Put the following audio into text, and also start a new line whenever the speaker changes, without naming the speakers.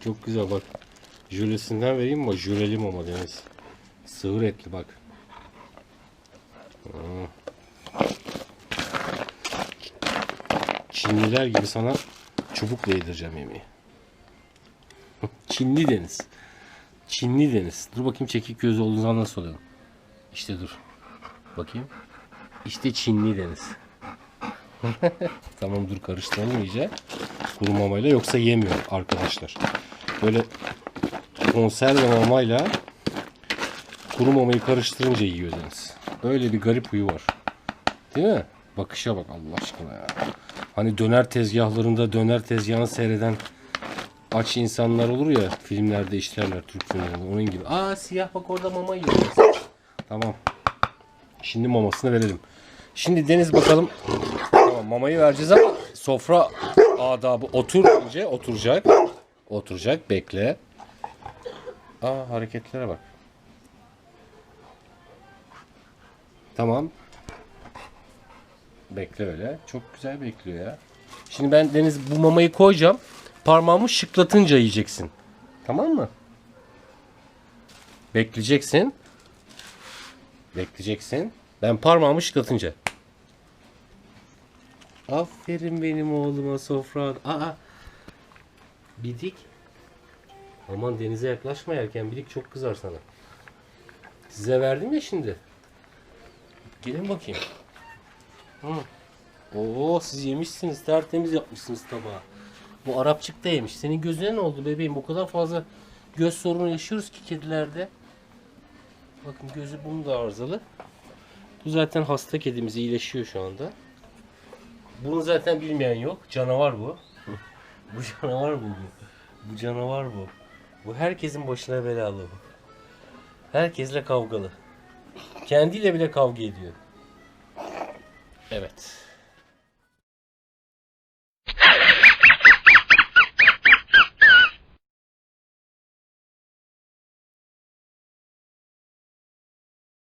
Çok güzel bak. Jölesinden vereyim mi? Jöleli mama Deniz. Sığır etli bak. Çinliler gibi sana çubukla yedireceğim yemeği. Çinli deniz. Çinli deniz. Dur bakayım çekik göz olduğu zaman nasıl oluyor? İşte dur. Bakayım. İşte Çinli deniz. tamam dur karıştıralım iyice. Kuru mamayla yoksa yemiyor arkadaşlar. Böyle konserve mamayla kuru mamayı karıştırınca yiyor Deniz. Böyle bir garip huyu var. Değil mi? Bakışa bak Allah aşkına ya. Hani döner tezgahlarında döner tezgahını seyreden aç insanlar olur ya filmlerde işlerler Türk filmlerinde onun gibi. Aa siyah bak orada mama yiyor. Tamam. Şimdi mamasını verelim. Şimdi Deniz bakalım. Mamayı vereceğiz ama sofra adabı otur önce oturacak. Oturacak bekle. Aa hareketlere bak. Tamam. Bekle öyle. Çok güzel bekliyor ya. Şimdi ben Deniz bu mamayı koyacağım. Parmağımı şıklatınca yiyeceksin. Tamam mı? Bekleyeceksin. Bekleyeceksin. Ben parmağımı şıklatınca. Aferin benim oğluma sofra. Aa. Bidik. Aman denize yaklaşma yerken bidik çok kızar sana. Size verdim ya şimdi. Gelin bakayım. Hı. Oo siz yemişsiniz. Tertemiz yapmışsınız tabağı. Bu Arapçık da yemiş. Senin gözüne ne oldu bebeğim? Bu kadar fazla göz sorunu yaşıyoruz ki kedilerde. Bakın gözü bunun da arızalı. Bu zaten hasta kedimiz iyileşiyor şu anda. Bunu zaten bilmeyen yok. Canavar bu. bu canavar bu. bu. Canavar bu. Bu herkesin başına belalı bu. Herkesle kavgalı. Kendiyle bile kavga ediyor. Evet.